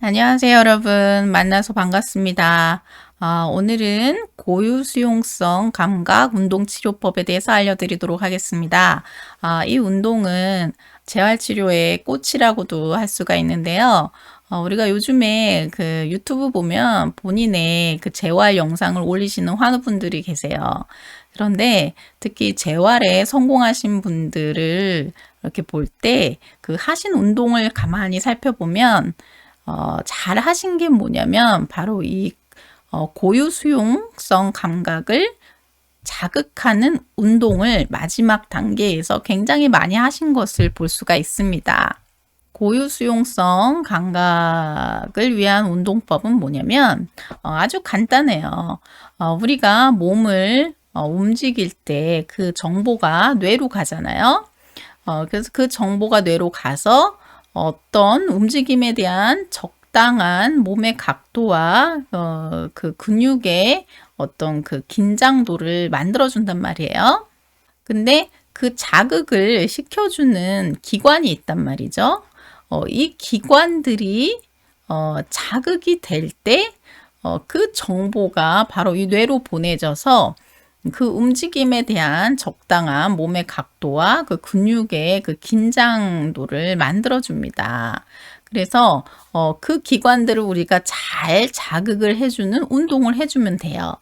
안녕하세요, 여러분. 만나서 반갑습니다. 아, 오늘은 고유 수용성 감각 운동 치료법에 대해서 알려드리도록 하겠습니다. 아, 이 운동은 재활 치료의 꽃이라고도 할 수가 있는데요. 어, 우리가 요즘에 그 유튜브 보면 본인의 그 재활 영상을 올리시는 환우분들이 계세요. 그런데 특히 재활에 성공하신 분들을 이렇게 볼 때 그 하신 운동을 가만히 살펴보면 어, 잘 하신 게 뭐냐면 바로 이 어, 고유 수용성 감각을 자극하는 운동을 마지막 단계에서 굉장히 많이 하신 것을 볼 수가 있습니다. 고유 수용성 감각을 위한 운동법은 뭐냐면 어, 아주 간단해요. 어, 우리가 몸을 어, 움직일 때 그 정보가 뇌로 가잖아요. 어, 그래서 그 정보가 뇌로 가서 어떤 움직임에 대한 적당한 몸의 각도와 어, 그 근육의 어떤 그 긴장도를 만들어준단 말이에요. 근데 그 자극을 시켜주는 기관이 있단 말이죠. 어, 이 기관들이 어, 자극이 될 때, 어, 그 정보가 바로 이 뇌로 보내져서 그 움직임에 대한 적당한 몸의 각도와 그 근육의 그 긴장도를 만들어줍니다. 그래서 어, 그 기관들을 우리가 잘 자극을 해주는 운동을 해주면 돼요.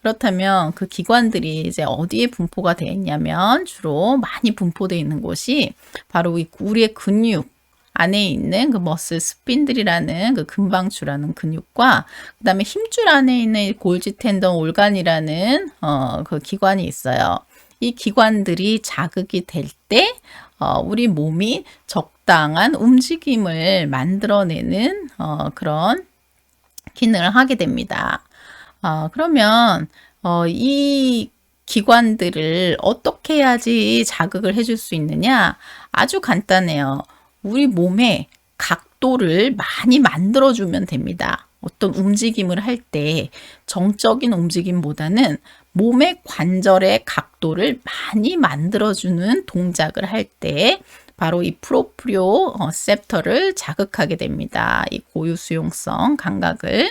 그렇다면 그 기관들이 이제 어디에 분포가 되어 있냐면 주로 많이 분포되어 있는 곳이 바로 우리의 근육 안에 있는 그 머슬 스핀들이라는 그 근방추라는 근육과 그다음에 힘줄 안에 있는 골지 텐던 올간이라는 어, 그 기관이 있어요. 이 기관들이 자극이 될때 어, 우리 몸이 적당한 움직임을 만들어내는 어, 그런 기능을 하게 됩니다. 어, 그러면 어, 이 기관들을 어떻게 해야지 자극을 해줄 수 있느냐? 아주 간단해요. 우리 몸의 각도를 많이 만들어주면 됩니다. 어떤 움직임을 할 때 정적인 움직임보다는 몸의 관절의 각도를 많이 만들어주는 동작을 할 때 바로 이 프로프리오 셉터를 자극하게 됩니다. 이 고유 수용성 감각을.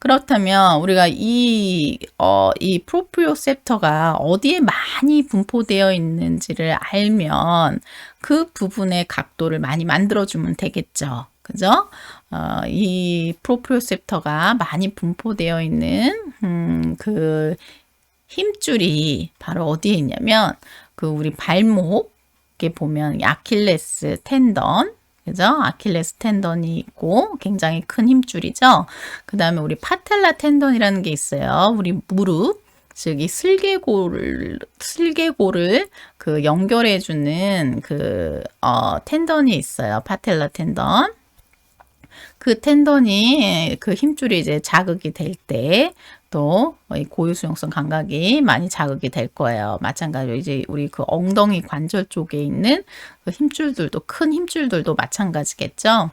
그렇다면 우리가 이, 어, 이 프로프리오셉터가 어디에 많이 분포되어 있는지를 알면 그 부분의 각도를 많이 만들어주면 되겠죠. 그죠? 어, 이 프로프리오셉터가 많이 분포되어 있는, 음, 그 힘줄이 바로 어디에 있냐면 그 우리 발목에 보면 아킬레스 텐던, 그죠? 아킬레스 텐던이 있고 굉장히 큰 힘줄이죠. 그 다음에 우리 파텔라 텐던이라는 게 있어요. 우리 무릎, 즉 이 슬개골을 슬개골을 그 연결해 주는 그 어, 텐던이 있어요. 파텔라 텐던. 그 텐던이 그 힘줄이 이제 자극이 될 때 또 고유 수용성 감각이 많이 자극이 될 거예요. 마찬가지로 이제 우리 그 엉덩이 관절 쪽에 있는 그 힘줄들도 큰 힘줄들도 마찬가지겠죠.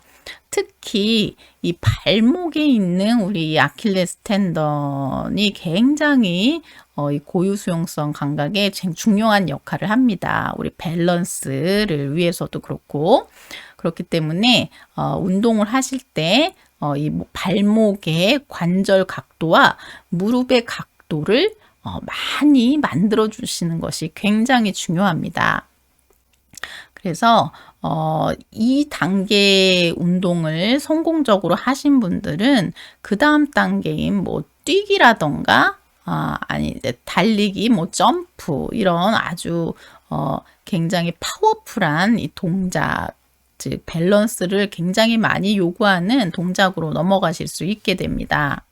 특히 이 발목에 있는 우리 아킬레스 텐던이 굉장히 어, 이 고유 수용성 감각에 중요한 역할을 합니다. 우리 밸런스를 위해서도 그렇고 그렇기 때문에 어, 운동을 하실 때 어, 이 발목의 관절 각도와 무릎의 각도를 어, 많이 만들어 주시는 것이 굉장히 중요합니다. 그래서 어, 이 단계 운동을 성공적으로 하신 분들은 그 다음 단계인 뭐 뛰기라던가 아, 아니 달리기, 뭐 점프 이런 아주 어, 굉장히 파워풀한 이 동작 즉 밸런스를 굉장히 많이 요구하는 동작으로 넘어가실 수 있게 됩니다.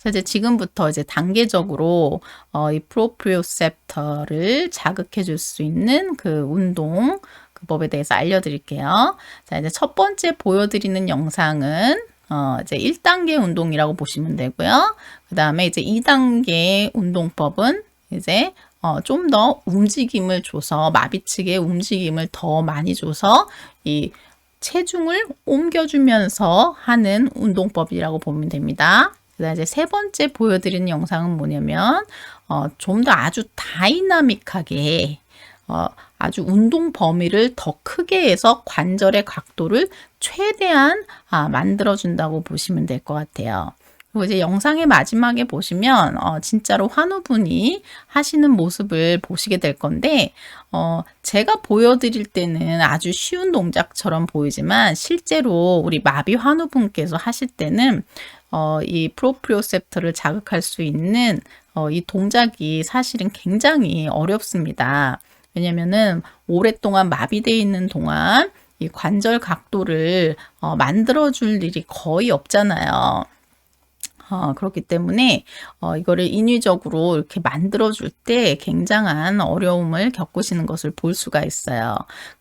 그래서 이제 지금부터 이제 단계적으로 어, 이 프로프리오셉터를 자극해 줄 수 있는 그 운동 그 법에 대해서 알려드릴게요. 자, 이제 첫 번째 보여드리는 영상은 어, 이제 1단계 운동이라고 보시면 되고요. 그 다음에 이제 2단계 운동법은 이제 어, 좀 더 움직임을 줘서 마비 측의 움직임을 더 많이 줘서 이 체중을 옮겨주면서 하는 운동법이라고 보면 됩니다. 그다음 이제 세 번째 보여드리는 영상은 뭐냐면 어, 좀 더 아주 다이나믹하게 어, 아주 운동 범위를 더 크게 해서 관절의 각도를 최대한 아, 만들어준다고 보시면 될 것 같아요. 이제 영상의 마지막에 보시면 어, 진짜로 환우분이 하시는 모습을 보시게 될 건데 어, 제가 보여드릴 때는 아주 쉬운 동작처럼 보이지만 실제로 우리 마비 환우분께서 하실 때는 어, 이 프로프리오셉터를 자극할 수 있는 어, 이 동작이 사실은 굉장히 어렵습니다. 왜냐면은 오랫동안 마비되어 있는 동안 이 관절 각도를 어, 만들어줄 일이 거의 없잖아요. 어, 그렇기 때문에 어, 이거를 인위적으로 이렇게 만들어줄 때 굉장한 어려움을 겪으시는 것을 볼 수가 있어요.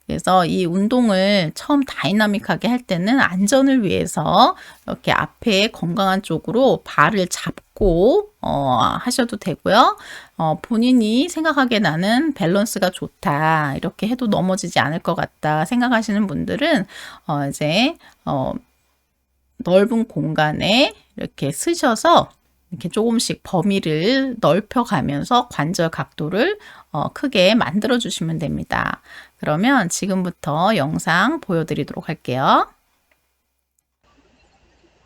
그래서 이 운동을 처음 다이나믹하게 할 때는 안전을 위해서 이렇게 앞에 건강한 쪽으로 발을 잡고 어, 하셔도 되고요. 어, 본인이 생각하기에 나는 밸런스가 좋다 이렇게 해도 넘어지지 않을 것 같다 생각하시는 분들은 어, 이제 어, 넓은 공간에 이렇게 쓰셔서 이렇게 조금씩 범위를 넓혀가면서 관절 각도를 어, 크게 만들어 주시면 됩니다. 그러면 지금부터 영상 보여드리도록 할게요.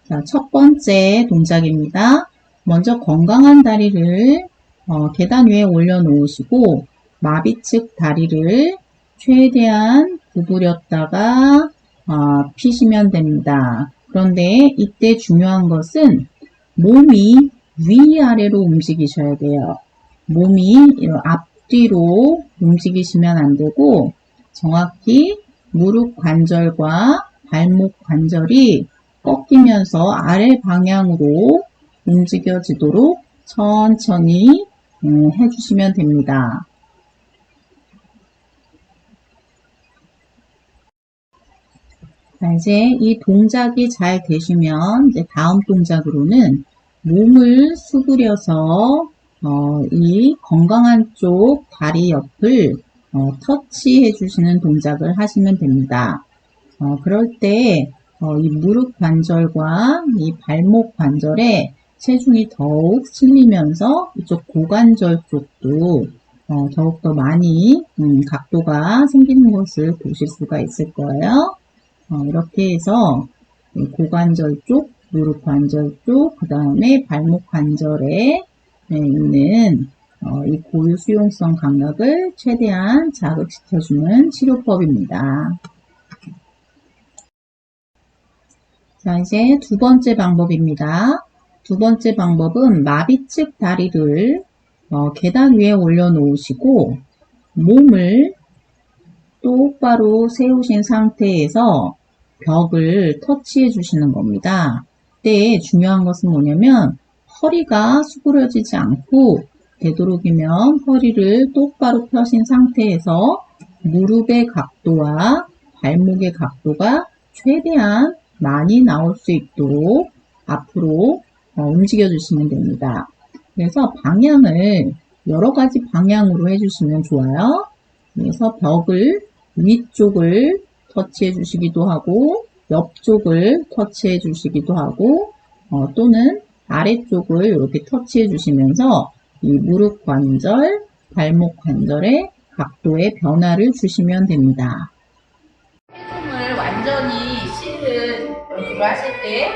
자, 첫 번째 동작입니다. 먼저 건강한 다리를 어, 계단 위에 올려놓으시고 마비 측 다리를 최대한 구부렸다가 어, 피시면 됩니다. 그런데 이때 중요한 것은 몸이 위아래로 움직이셔야 돼요. 몸이 앞뒤로 움직이시면 안 되고 정확히 무릎 관절과 발목 관절이 꺾이면서 아래 방향으로 움직여지도록 천천히 음, 해주시면 됩니다. 자, 이제 이 동작이 잘 되시면 이제 다음 동작으로는 몸을 수그려서 어, 이 건강한 쪽 다리 옆을 어, 터치해 주시는 동작을 하시면 됩니다. 어, 그럴 때 어, 이 무릎 관절과 이 발목 관절에 체중이 더욱 실리면서 이쪽 고관절 쪽도 어, 더욱더 많이 음, 각도가 생기는 것을 보실 수가 있을 거예요. 어, 이렇게 해서 이 고관절 쪽, 무릎 관절 쪽, 그 다음에 발목 관절에 네, 있는 어, 이 고유 수용성 감각을 최대한 자극시켜주는 치료법입니다. 자, 이제 두 번째 방법입니다. 두 번째 방법은 마비 측 다리를 어, 계단 위에 올려놓으시고 몸을 똑바로 세우신 상태에서 벽을 터치해 주시는 겁니다. 이때 중요한 것은 뭐냐면 허리가 수그러지지 않고 되도록이면 허리를 똑바로 펴신 상태에서 무릎의 각도와 발목의 각도가 최대한 많이 나올 수 있도록 앞으로 어, 움직여 주시면 됩니다. 그래서 방향을 여러 가지 방향으로 해주시면 좋아요. 그래서 벽을 위쪽을 터치해 주시기도 하고 옆쪽을 터치해 주시기도 하고 어, 또는 아래쪽을 이렇게 터치해 주시면서 이 무릎 관절, 발목 관절의 각도의 변화를 주시면 됩니다. 체중을 완전히 실은 연습을 하실 때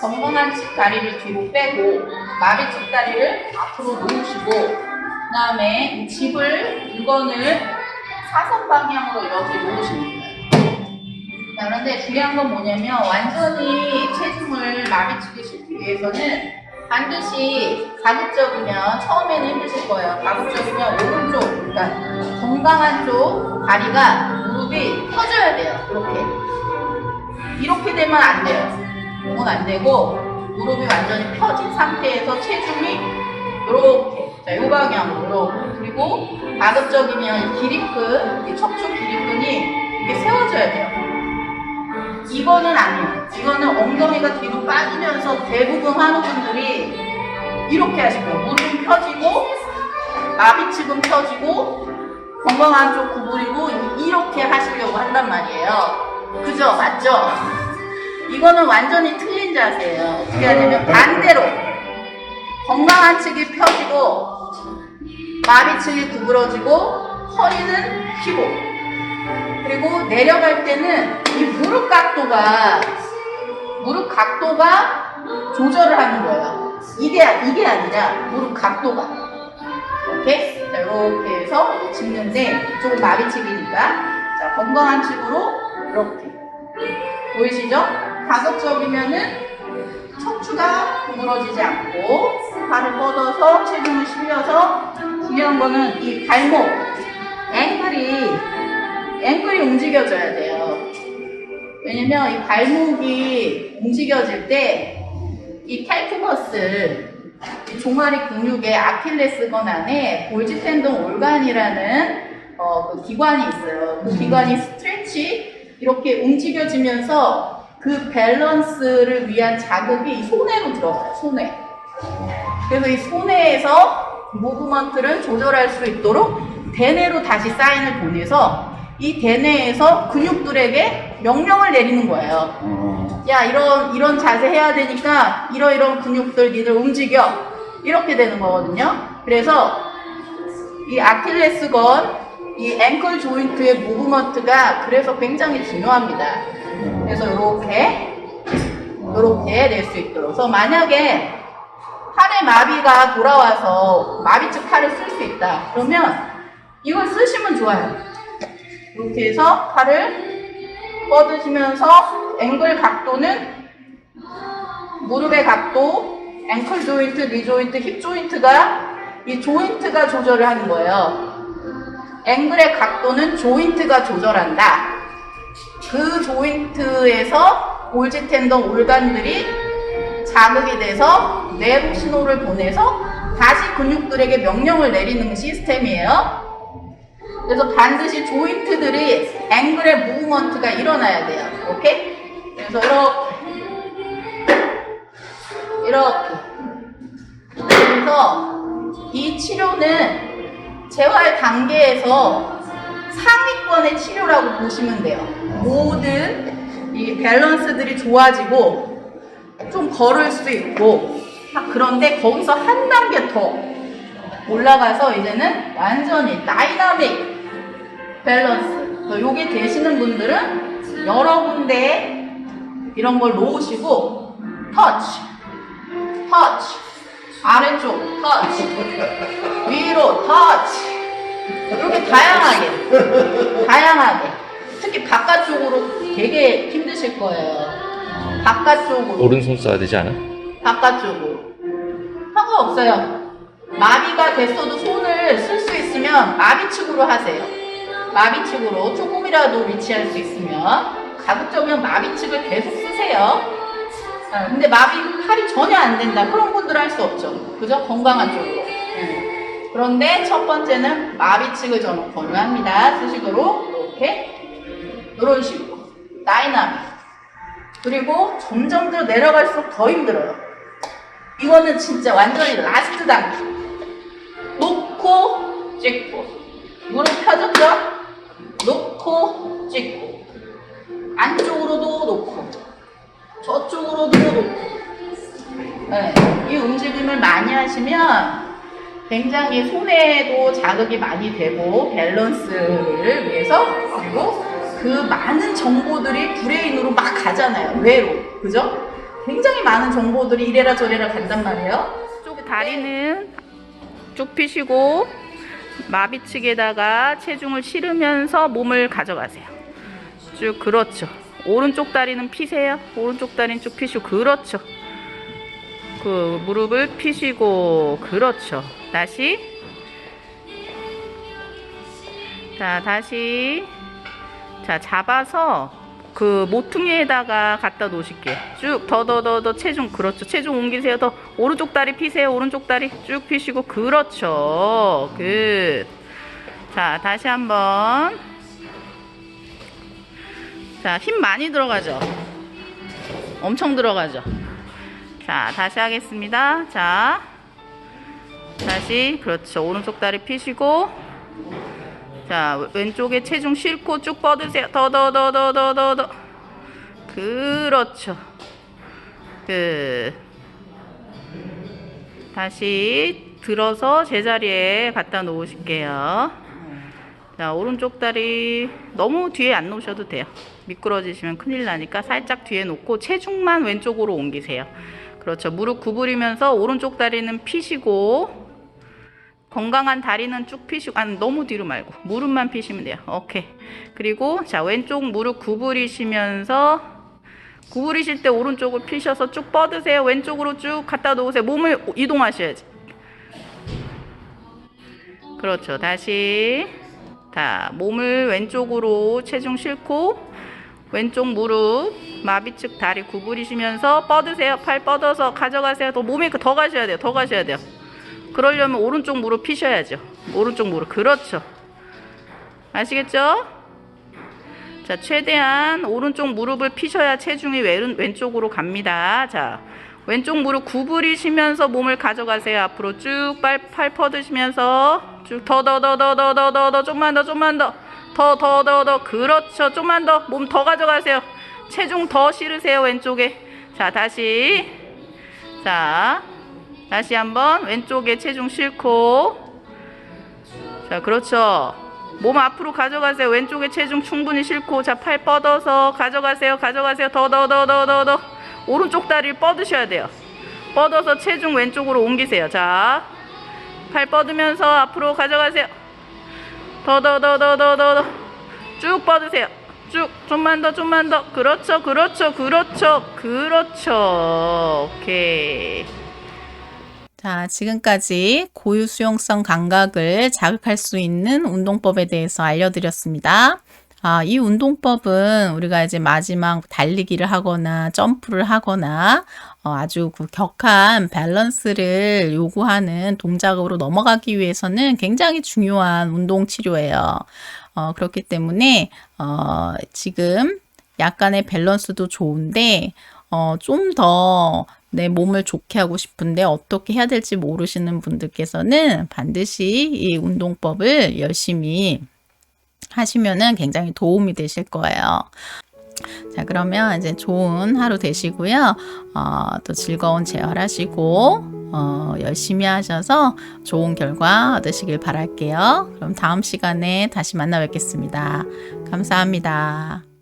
건강한 측 다리를 뒤로 빼고 마비 측 다리를 앞으로 놓으시고 그 다음에 집을 물건을 사선 방향으로 이렇게 놓으십니다. 자, 그런데 중요한 건 뭐냐면 완전히 체중을 마비시키기 위해서는 반드시 가급적이면 처음에는 힘드실 거예요. 가급적이면 오른쪽, 그러니까 건강한 쪽 다리가 무릎이 펴져야 돼요. 이렇게. 이렇게 되면 안 돼요. 이건 안 되고 무릎이 완전히 펴진 상태에서 체중이 이렇게 자, 요 방향으로 그리고 가급적이면 기립근, 이 척추 기립근이 이렇게 세워져야 돼요. 이거는 아니에요. 이거는 엉덩이가 뒤로 빠지면서 대부분 환우분들이 이렇게 하실 거예요. 무릎은 펴지고 나비측은 펴지고 건강한 쪽 구부리고 이렇게 하시려고 한단 말이에요. 그죠? 맞죠? 이거는 완전히 틀린 자세예요. 어떻게 하냐면 반대로 건강한 측이 펴지고 마비층이 구부러지고 허리는 피고 그리고 내려갈 때는 이 무릎 각도가 무릎 각도가 조절을 하는 거예요. 이게 이게 아니라 무릎 각도가. 이렇게 자, 이렇게 해서 짚는데 이쪽은 마비층이니까. 자 건강한 측으로 이렇게. 보이시죠? 가급적이면은 척추가 구부러지지 않고 발을 뻗어서 체중을 실려서 중요한 거는 이 발목. 앵클이 앵클이 움직여져야 돼요. 왜냐면 이 발목이 움직여질 때이 캘프머스 이 종아리 근육의 아킬레스 건 안에 골지 텐동 올간이라는 어, 그 기관이 있어요. 그 기관이 스트레치 이렇게 움직여지면서 그 밸런스를 위한 자극이 이 손해로 들어가요. 손해. 그래서 이 손해에서 무브먼트를 조절할 수 있도록 대뇌로 다시 사인을 보내서 이 대뇌에서 근육들에게 명령을 내리는 거예요. 어, 야 이런 이런 자세 해야 되니까 이러이런 근육들 니들 움직여 이렇게 되는 거거든요. 그래서 이 아킬레스건 이 앵클 조인트의 무브먼트가 그래서 굉장히 중요합니다. 그래서 이렇게 이렇게 낼 수 있도록. 그래서 만약에 팔에 마비가 돌아와서 마비 측 팔을 쓸 수 있다. 그러면 이걸 쓰시면 좋아요. 이렇게 해서 팔을 뻗으시면서 앵글 각도는 무릎의 각도, 앵클 조인트, 리 조인트, 힙 조인트가 이 조인트가 조절을 하는 거예요. 앵글의 각도는 조인트가 조절한다. 그 조인트에서 골지 텐던 올간들이 자극이 돼서 뇌로 신호를 보내서 다시 근육들에게 명령을 내리는 시스템이에요. 그래서 반드시 조인트들이 앵글의 무브먼트가 일어나야 돼요. 오케이? 그래서 이렇게 이렇게 그래서 이 치료는 재활 단계에서 상위권의 치료라고 보시면 돼요. 모든 이 밸런스들이 좋아지고 좀 걸을 수 있고 아, 그런데 거기서 한 단계 더 올라가서 이제는 완전히 다이나믹 밸런스. 요게 되시는 분들은 여러 군데 이런 걸 놓으시고 터치, 터치, 아래쪽 터치, 위로 터치. 이렇게 다양하게, 다양하게. 특히 바깥쪽으로 되게 힘드실 거예요. 바깥쪽으로. 오른손 써야 되지 않아? 바깥쪽으로. 상관없어요. 마비가 됐어도 손을 쓸 수 있으면 마비측으로 하세요. 마비 측으로 조금이라도 위치할 수 있으면 가급적이면 마비 측을 계속 쓰세요. 아, 근데 마비 팔이 전혀 안 된다. 그런 분들은 할수 없죠. 그죠? 건강한 쪽으로. 음. 그런데 첫 번째는 마비 측을 저는 권유합니다. 수식으로 이렇게 이런 식으로 다이나믹. 그리고 점점 더 내려갈수록 더 힘들어요. 이거는 진짜 완전히 라스트 단계. 놓고 찍고 무릎 펴졌죠? 놓고 찍고. 안쪽으로도 놓고. 저쪽으로도 놓고. 네, 이 움직임을 많이 하시면 굉장히 손에도 자극이 많이 되고 밸런스를 위해서 그리고 그 많은 정보들이 브레인으로 막 가잖아요. 뇌로. 그죠? 굉장히 많은 정보들이 이래라 저래라 간단 말이에요. 쪽 다리는 쭉 펴시고 마비측에다가 체중을 실으면서 몸을 가져가세요. 쭉 그렇죠. 오른쪽 다리는 피세요. 오른쪽 다리는 쭉 피시고 그렇죠. 그 무릎을 피시고 그렇죠. 다시. 자 다시. 자 잡아서 그 모퉁이에다가 갖다 놓으실게요. 쭉 더 더 더 더 체중 그렇죠. 체중 옮기세요. 더 오른쪽 다리 피세요. 오른쪽 다리 쭉 피시고 그렇죠. 굿 자 다시 한번. 자힘 많이 들어가죠? 엄청 들어가죠? 자, 다시 하겠습니다. 자, 다시, 그렇죠. 오른쪽 다리 피시고, 자, 왼쪽에 체중 싣고 쭉 뻗으세요. 더, 더, 더, 더, 더, 더, 더. 그렇죠. 그, 다시 들어서 제자리에 갖다 놓으실게요. 자, 오른쪽 다리 너무 뒤에 안 놓으셔도 돼요. 미끄러지시면 큰일 나니까 살짝 뒤에 놓고 체중만 왼쪽으로 옮기세요. 그렇죠. 무릎 구부리면서 오른쪽 다리는 피시고 건강한 다리는 쭉 피시고 아니 너무 뒤로 말고 무릎만 피시면 돼요. 오케이. 그리고 자, 왼쪽 무릎 구부리시면서 구부리실 때 오른쪽을 피셔서 쭉 뻗으세요. 왼쪽으로 쭉 갖다 놓으세요. 몸을 이동하셔야지. 그렇죠. 다시 자, 몸을 왼쪽으로 체중 싣고 왼쪽 무릎 마비 측 다리 구부리시면서 뻗으세요. 팔 뻗어서 가져가세요. 더 몸에 더 가셔야 돼요. 더 가셔야 돼요. 그러려면 오른쪽 무릎 피셔야죠. 오른쪽 무릎. 그렇죠. 아시겠죠? 자, 최대한 오른쪽 무릎을 피셔야 체중이 왼, 왼쪽으로 갑니다. 자, 왼쪽 무릎 구부리시면서 몸을 가져가세요. 앞으로 쭉 팔, 팔 뻗으시면서 쭉 더 더 더 더 더 더 더 더 좀만 더 좀만 더 더 더 더 더 그렇죠. 좀만 더 몸 더 가져가세요. 체중 더 실으세요. 왼쪽에. 자, 다시. 자, 다시 한번 왼쪽에 체중 싣고 자, 그렇죠. 몸 앞으로 가져가세요. 왼쪽에 체중 충분히 싣고 자, 팔 뻗어서 가져가세요. 가져가세요. 더 더 더 더 더 더 오른쪽 다리를 뻗으셔야 돼요. 뻗어서 체중 왼쪽으로 옮기세요. 자, 팔 뻗으면서 앞으로 가져가세요. 더 더 더 더 더더더쭉 뻗으세요. 쭉 좀만 더 좀만 더 그렇죠 그렇죠 그렇죠 그렇죠 오케이 자 지금까지 고유 수용성 감각을 자극할 수 있는 운동법에 대해서 알려드렸습니다. 아, 이 운동법은 우리가 이제 마지막 달리기를 하거나 점프를 하거나 어, 아주 그 격한 밸런스를 요구하는 동작으로 넘어가기 위해서는 굉장히 중요한 운동 치료예요. 어, 그렇기 때문에 어, 지금 약간의 밸런스도 좋은데 어, 좀 더 내 몸을 좋게 하고 싶은데 어떻게 해야 될지 모르시는 분들께서는 반드시 이 운동법을 열심히 하시면은 굉장히 도움이 되실 거예요. 자, 그러면 이제 좋은 하루 되시고요. 어, 또 즐거운 재활하시고, 어, 열심히 하셔서 좋은 결과 얻으시길 바랄게요. 그럼 다음 시간에 다시 만나 뵙겠습니다. 감사합니다.